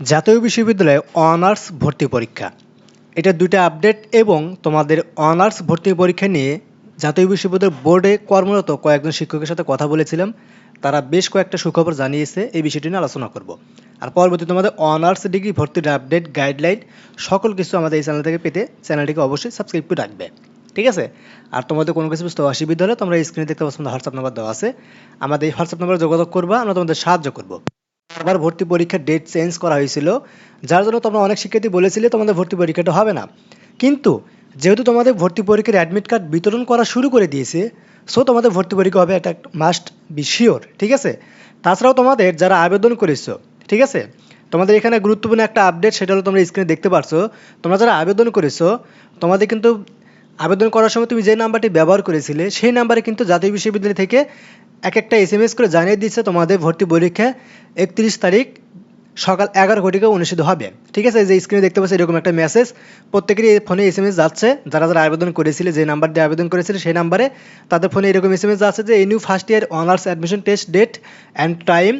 জাতীয় বিশ্ববিদ্যালয়ে অনার্স ভর্তি পরীক্ষা। এটা দুইটা আপডেট এবং তোমাদের অনার্স ভর্তি পরীক্ষা নিয়ে জাতীয় বিশ্ববিদ্যালয় বোর্ডে কর্মরত কয়েকজন শিক্ষকের সাথে কথা বলেছিলাম। তারা বেশ কয়েকটা সুখবর জানিয়েছে, এই বিষয়টি নিয়ে আলোচনা করব। আর পরবর্তী তোমাদের অনার্স ডিগ্রি ভর্তির আপডেট, গাইডলাইন, সকল কিছু আমাদের এই চ্যানেল থেকে পেতে চ্যানেলটিকে অবশ্যই সাবস্ক্রাইব করে রাখবে। ঠিক আছে? আর তোমাদের কোনো কিছু বুঝতে অসুবিধা হলে তোমরা স্ক্রিনে দেখতে পাচ্ছ হোয়াটসঅ্যাপ নাম্বার দেওয়া আছে। আমাদের এই হোয়াটসঅ্যাপ নাম্বারে যোগাযোগ করবা, আমরা তোমাদের সাহায্য করব। বারবার ভর্তি পরীক্ষার ডেট চেঞ্জ করা হয়েছিল, যার জন্য তোমরা অনেক শিক্ষার্থী বলেছিলে তোমাদের ভর্তি পরীক্ষাটা হবে না। কিন্তু যেহেতু তোমাদের ভর্তি পরীক্ষার অ্যাডমিট কার্ড বিতরণ করা শুরু করে দিয়েছে সো তোমাদের ভর্তি পরীক্ষা হবে এটা মাস্ট বি শিওর ঠিক আছে? তাছাড়াও তোমাদের যারা আবেদন করেছ, ঠিক আছে? তোমাদের এখানে গুরুত্বপূর্ণ একটা আপডেট সেটা হলো তোমরা স্ক্রিনে দেখতে পারছ। তোমরা যারা আবেদন করেছ, তোমাদের কিন্তু আবেদন করার সময় তুমি যে নাম্বারটি ব্যবহার করেছিলে, সেই নাম্বারে কিন্তু জাতীয় বিশ্ববিদ্যালয় থেকে এক একটা এস এম এস করে জানিয়ে দিচ্ছে তোমাদের ভর্তি পরীক্ষা একত্রিশ তারিখ সকাল এগারো ঘটিকা অনুষ্ঠিত হবে। ঠিক আছে? যে স্ক্রিনে দেখতে পাচ্ছি এরকম একটা মেসেজ প্রত্যেকেরই ফোনে এস এম এস যাচ্ছে। যারা যারা আবেদন করেছিলে, যে নাম্বার দিয়ে আবেদন করেছিলে, সেই নাম্বারে তাদের ফোনে এরকম এস এম এস যাচ্ছে যে এই new first year honours admission test date and time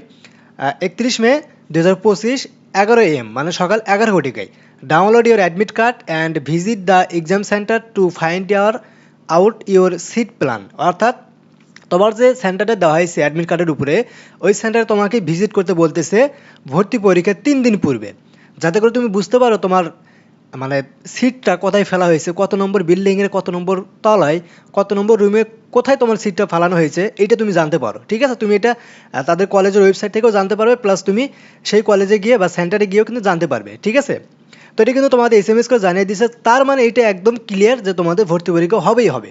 একত্রিশ মে দু হাজার পঁচিশ এগারো এম মানে সকাল এগারো ঘটিকায়। Download your admit card and visit the exam centre to find year out your seat plan অর্থাৎ, তোমার যে সেন্টারটা দেওয়া হয়েছে অ্যাডমিট কার্ডের উপরে, ওই সেন্টারে তোমাকে ভিজিট করতে বলতেছে ভর্তি পরীক্ষার তিন দিন পূর্বে। যাতে করে তুমি বুঝতে পারো তোমার মানে সিটটা কোথায় ফেলা হয়েছে, কত নম্বর বিল্ডিংয়ের কত নম্বর তলায়, কত নম্বর রুমে কোথায় তোমার সিটটা ফেলানো হয়েছে, এইটা তুমি জানতে পারো, ঠিক আছে? তুমি এটা তাদের কলেজের ওয়েবসাইট থেকেও জানতে পারবে প্লাস তুমি সেই কলেজে গিয়ে বা সেন্টারে গিয়েও কিন্তু জানতে পারবে, ঠিক আছে? তো এটা কিন্তু তোমাদের এস এম এস করে জানিয়ে দিচ্ছে তার মানে এটা একদম ক্লিয়ার যে তোমাদের ভর্তি পরীক্ষা হবেই হবে।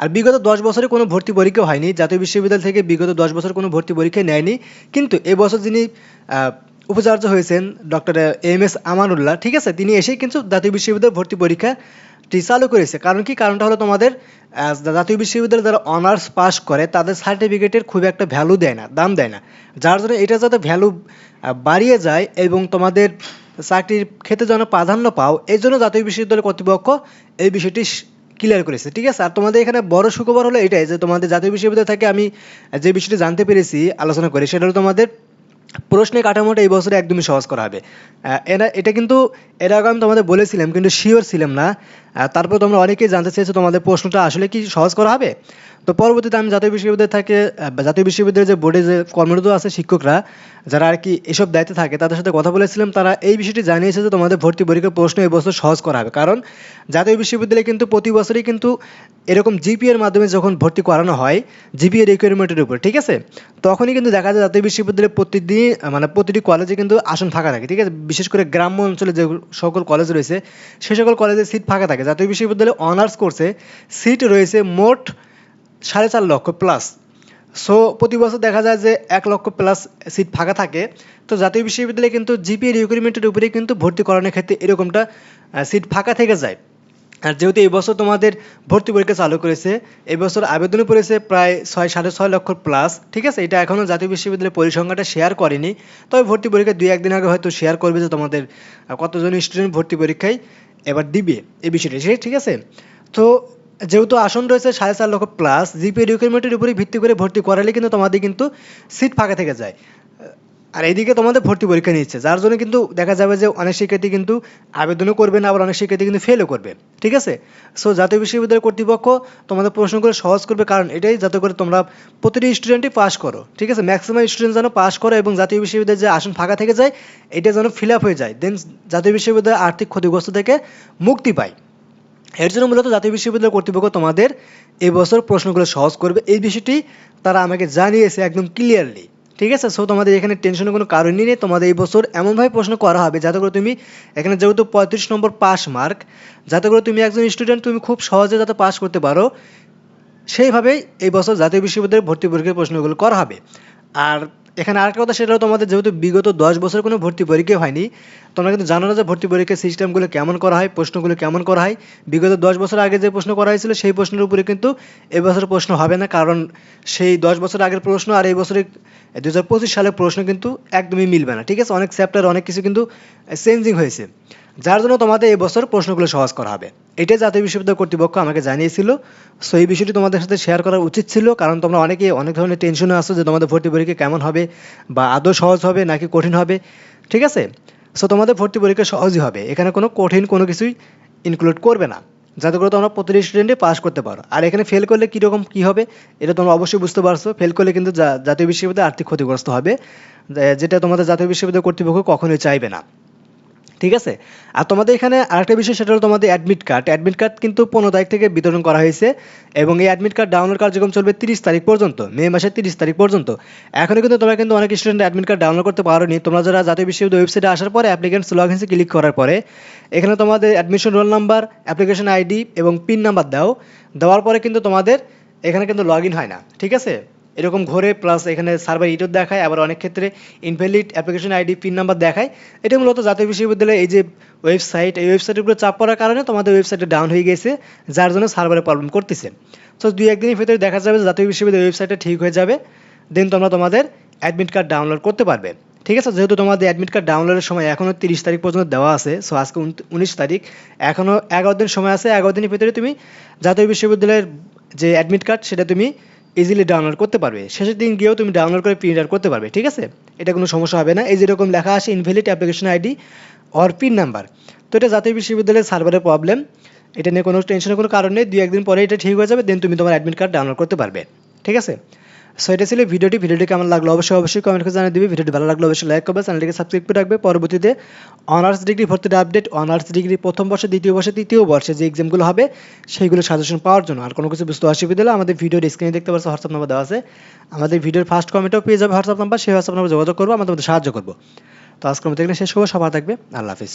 আর বিগত দশ বছরে কোনো ভর্তি পরীক্ষা হয়নি, জাতীয় বিশ্ববিদ্যালয় থেকে বিগত দশ বছর কোনো ভর্তি পরীক্ষা নেয়নি, কিন্তু এবছর যিনি উপাচার্য হয়েছেন ডক্টর এম এস আমানুল্লাহ। ঠিক আছে, তিনি এসেই কিন্তু জাতীয় বিশ্ববিদ্যালয় ভর্তি পরীক্ষাটি চালু করেছে। কারণ কি? কারণটা হলো তোমাদের জাতীয় বিশ্ববিদ্যালয়ে যারা অনার্স পাস করে, তাদের সার্টিফিকেটের খুব একটা ভ্যালু দেয় না, দাম দেয় না। যার জন্য এটা যাতে ভ্যালু বাড়িয়ে যায় এবং তোমাদের চাকরির ক্ষেত্রে যেন প্রাধান্য পাও এই জন্য জাতীয় বিশ্ববিদ্যালয় কর্তৃপক্ষ এই বিষয়টি ক্লিয়ার করেছে। ঠিক আছে? আর তোমাদের এখানে বড় সুখবর হলো এটাই যে তোমাদের জাতীয় বিশ্ববিদ্যালয় থেকে আমি যে বিষয়টি জানতে পেরেছি, আলোচনা করি, সেটা হলো তোমাদের প্রশ্নের কাঠামোটা এই বছরে একদমই সহজ করা হবে। এটা কিন্তু, এর আগে আমি তোমাদের বলেছিলাম, কিন্তু শিওর ছিলাম না। তারপর তোমরা অনেকেই জানতে চেয়েছো তোমাদের প্রশ্নটা আসলে কি সহজ করা হবে? তো পরবর্তীতে আমি জাতীয় বিশ্ববিদ্যালয় থেকে জাতীয় বিশ্ববিদ্যালয়ের যে বোর্ডে যে কর্মরত আছে শিক্ষকরা, যারা আর কি এসব দায়িত্বে থাকে, তাদের সাথে কথা বলেছিলাম, তারা এই বিষয়টি জানিয়েছে যে তোমাদের ভর্তি পরীক্ষার প্রশ্ন এবছর সহজ করা হবে। কারণ জাতীয় বিশ্ববিদ্যালয়ে কিন্তু প্রতি বছরই কিন্তু এরকম জিপিএর মাধ্যমে যখন ভর্তি করানো হয়, জিপিএ রিকোয়ারমেন্টের উপর, ঠিক আছে? তখনই কিন্তু দেখা যায় জাতীয় বিশ্ববিদ্যালয়ে প্রতিদিন মানে প্রতিটি কলেজে কিন্তু আসন ফাঁকা থাকে, ঠিক আছে? বিশেষ করে গ্রাম্য অঞ্চলে যে সকল কলেজ রয়েছে, সে সকল কলেজে সিট ফাঁকা থাকে। জাতীয় বিশ্ববিদ্যালয়ে অনার্স কোর্সে সিট রয়েছে মোট সাড়ে চার লক্ষ প্লাস। সো প্রতি বছর দেখা যায় যে এক লক্ষ প্লাস সিট ফাঁকা থাকে। তো জাতীয় বিশ্ববিদ্যালয়ে কিন্তু জিপিএ রিক্রুটমেন্টের উপরেই কিন্তু ভর্তি করানোর ক্ষেত্রে এরকমটা সিট ফাঁকা থেকে যায়। আর যেহেতু এই বছর তোমাদের ভর্তি পরীক্ষা চালু করেছে, এই বছর আবেদনও করেছে প্রায় ছয়, সাড়ে ছয় লক্ষ প্লাস। ঠিক আছে? এটা এখনও জাতীয় বিশ্ববিদ্যালয়ের পরিসংখ্যাটা শেয়ার করেনি। তবে ভর্তি পরীক্ষা দুই একদিন আগে হয়তো শেয়ার করবে যে তোমাদের কতজন স্টুডেন্ট ভর্তি পরীক্ষায়। এবার দিবে এই বিষয়টা ঠিক আছে? তো যেহেতু আসন রয়েছে সাড়ে চার লক্ষ প্লাস জিপিএ রিকোয়ারমেন্টের উপরে ভিত্তি করে ভর্তি করালে কিন্তু তোমাদের কিন্তু সিট ফাঁকা থেকে যায়। আর এইদিকে তোমাদের ভর্তি পরীক্ষা নিচ্ছে, যার জন্য কিন্তু দেখা যাবে যে অনেক শিক্ষার্থী কিন্তু আবেদনও করবে না আবার অনেক শিক্ষার্থী কিন্তু ফেলও করবে, ঠিক আছে? সো জাতীয় বিশ্ববিদ্যালয় কর্তৃপক্ষ তোমাদের প্রশ্নগুলো সহজ করবে, কারণ এটাই যাতে করে তোমরা প্রতিটি স্টুডেন্টই পাস করো, ঠিক আছে? ম্যাক্সিমাম স্টুডেন্ট যেন পাস করো এবং জাতীয় বিশ্ববিদ্যালয়ে যে আসন ফাঁকা থেকে যায়, এটা যেন ফিল আপ হয়ে যায় দেন জাতীয় বিশ্ববিদ্যালয় আর্থিক ক্ষতিগ্রস্ত থেকে মুক্তি পায়। এর জন্য মূলত জাতীয় বিশ্ববিদ্যালয় কর্তৃপক্ষ তোমাদের এবছর প্রশ্নগুলো সহজ করবে, এই বিষয়টি তারা আমাকে জানিয়েছে একদম ক্লিয়ারলি ঠিক আছে? সো তোমাদের এখানে টেনশনের কোনো কারণই নেই তোমাদের এই বছর এমনভাবে প্রশ্ন করা হবে, যাতে করে তুমি এখানে যেহেতু পঁয়ত্রিশ নম্বর পাস মার্ক যাতে করে তুমি একজন স্টুডেন্ট তুমি খুব সহজে যাতে পাস করতে পারো। সেইভাবেই এই বছর জাতীয় বিশ্ববিদ্যালয়ের ভর্তি পরীক্ষার প্রশ্নগুলো করা হবে। আর এখানে আরেকটা কথা, সেটা হলো তোমাদের যেহেতু বিগত দশ বছর কোনো ভর্তি পরীক্ষা হয়নি, তোমরা কিন্তু জানো না যে ভর্তি পরীক্ষার সিস্টেমগুলো কেমন করা হয়, প্রশ্নগুলো কেমন করা হয়। বিগত দশ বছর আগে যে প্রশ্ন করা হয়েছিল, সেই প্রশ্নের উপরে কিন্তু এবছর প্রশ্ন হবে না, কারণ সেই দশ বছর আগের প্রশ্ন আর এই বছরের দু হাজার পঁচিশ সালের প্রশ্ন কিন্তু একদমই মিলবে না। ঠিক আছে, অনেক চ্যাপ্টার অনেক কিছু কিন্তু চেঞ্জিং হয়েছে। যার জন্য তোমাদের এই বছর প্রশ্নগুলো সহজ করা হবে। এটাই জাতীয় বিশ্ববিদ্যালয় কর্তৃপক্ষ আমাকে জানিয়েছিল। সো এই বিষয়টি তোমাদের সাথে শেয়ার করা উচিত ছিল, কারণ তোমরা অনেকে অনেক ধরনের টেনশনে আসো যে তোমাদের ভর্তি পরীক্ষা কেমন হবে বা আদৌ সহজ হবে নাকি কঠিন হবে, ঠিক আছে? সো তোমাদের ভর্তি পরীক্ষা সহজই হবে। এখানে কোনো কঠিন কোনো কিছুই ইনক্লুড করবে না। যাতে করে তোমরা প্রতিটি স্টুডেন্টে পাস করতে পারো। আর এখানে ফেল করলে কীরকম কী হবে, এটা তোমরা অবশ্যই বুঝতে পারছ। ফেল করলে কিন্তু জাতীয় বিশ্ববিদ্যালয় আর্থিক ক্ষতিগ্রস্ত হবে যেটা তোমাদের জাতীয় বিশ্ববিদ্যালয় কর্তৃপক্ষ কখনোই চাইবে না। ঠিক আছে? আর তোমাদের এখানে আরেকটা বিষয়, সেটা হলো তোমাদের অ্যাডমিট কার্ড অ্যাডমিট কার্ড কিন্তু পনেরো তারিখ থেকে বিতরণ করা হয়েছে এবং এই অ্যাডমিট কার্ড ডাউনলোড কার্যক্রম চলবে তিরিশ তারিখ পর্যন্ত, মে মাসের তিরিশ তারিখ পর্যন্ত। এখনও কিন্তু তোমরা কিন্তু অনেক স্টুডেন্ট অ্যাডমিট কার্ড ডাউনলোড করতে পারোনি। তোমরা যারা জাতীয় বিশ্ববিদ্যালয় ওয়েবসাইটে আসার পরে অ্যাপ্লিকেন্টস লগ ইনসে ক্লিক করার পরে, এখানে তোমাদের admission roll number application ID এবং পিন নাম্বার দাও। দেওয়ার পরে কিন্তু তোমাদের এখানে কিন্তু লগ ইন হয় না। ঠিক আছে? এরকম ঘোরে প্লাস এখানে সার্ভার ইটও দেখায়, আবার অনেক ক্ষেত্রে invalid application ID PIN number দেখায়। এটা মূলত জাতীয় বিশ্ববিদ্যালয়ে এই যে ওয়েবসাইট এই ওয়েবসাইটের উপরে চাপ পড়ার কারণে তোমাদের ওয়েবসাইটে ডাউন হয়ে গেছে, যার জন্য সার্ভারে প্রবলেম করতেছে। তো দুই একদিনের ভিতরে দেখা যাবে জাতীয় বিশ্ববিদ্যালয় ওয়েবসাইটটা ঠিক হয়ে যাবে দেন তোমরা তোমাদের অ্যাডমিট কার্ড ডাউনলোড করতে পারবে। ঠিক আছে? যেহেতু তোমাদের অ্যাডমিট কার্ড ডাউনলোডের সময় এখনও তিরিশ তারিখ পর্যন্ত দেওয়া আছে সো আজকে উনিশ তারিখ এখনও এগারো দিন সময় আছে, এগারো দিনের ভিতরে তুমি জাতীয় বিশ্ববিদ্যালয়ের যে অ্যাডমিট কার্ড সেটা তুমি ইজিলি ডাউনলোড করতে পারবে। শেষের দিন গিয়েও তুমি ডাউনলোড করে প্রিন্ট আউট করতে পারবে, ঠিক আছে? এটা কোনো সমস্যা হবে না। এই যেরকম লেখা আছে invalid application ID or PIN number তো এটা জাতীয় বিশ্ববিদ্যালয়ের সার্ভারের প্রবলেম এটা নিয়ে কোনো টেনশনের কোনো কারণ নেই। দু একদিন পরে এটা ঠিক হয়ে যাবে দেন তুমি তোমার অ্যাডমিট কার্ড ডাউনলোড করতে পারবে, ঠিক আছে? সো এটা ছিল ভিডিওটি। ভিডিওটি কেমন লাগল অবশ্যই অবশ্যই কমেন্ট করে জানিয়ে দিবে। ভিডিওটি ভালো লাগল অবশ্যই লাইক করবে চ্যানেলটিকে সাবস্ক্রাইব করে রাখবে। পরবর্তীতে অনার্স ডিগ্রি ভর্তির আপডেট অনার্স ডিগ্রি প্রথম বর্ষে, দ্বিতীয় বর্ষে, তৃতীয় বর্ষে যে এক্সামগুলো হবে সেইগুলো সাজেশন পাওয়ার জন্য। আর কোনো কিছু বুঝতে অসুবিধা হলে আমাদের ভিডিওর স্ক্রিনে দেখতে পাচ্ছ হোয়াটসঅ্যাপ নাম্বার দেওয়া আছে। আমাদের ভিডিওর ফার্স্ট কমেন্টও পেয়ে যাবে হোয়াটসঅ্যাপ নাম্বার সেই হোয়াটসঅ্যাপ নাম্বার যোগাযোগ করব আমরা তোমাদের সাহায্য করব। তো আজকের মতো এখানে শেষ করব। সবার থাকবে। আল্লাহ হাফিজ।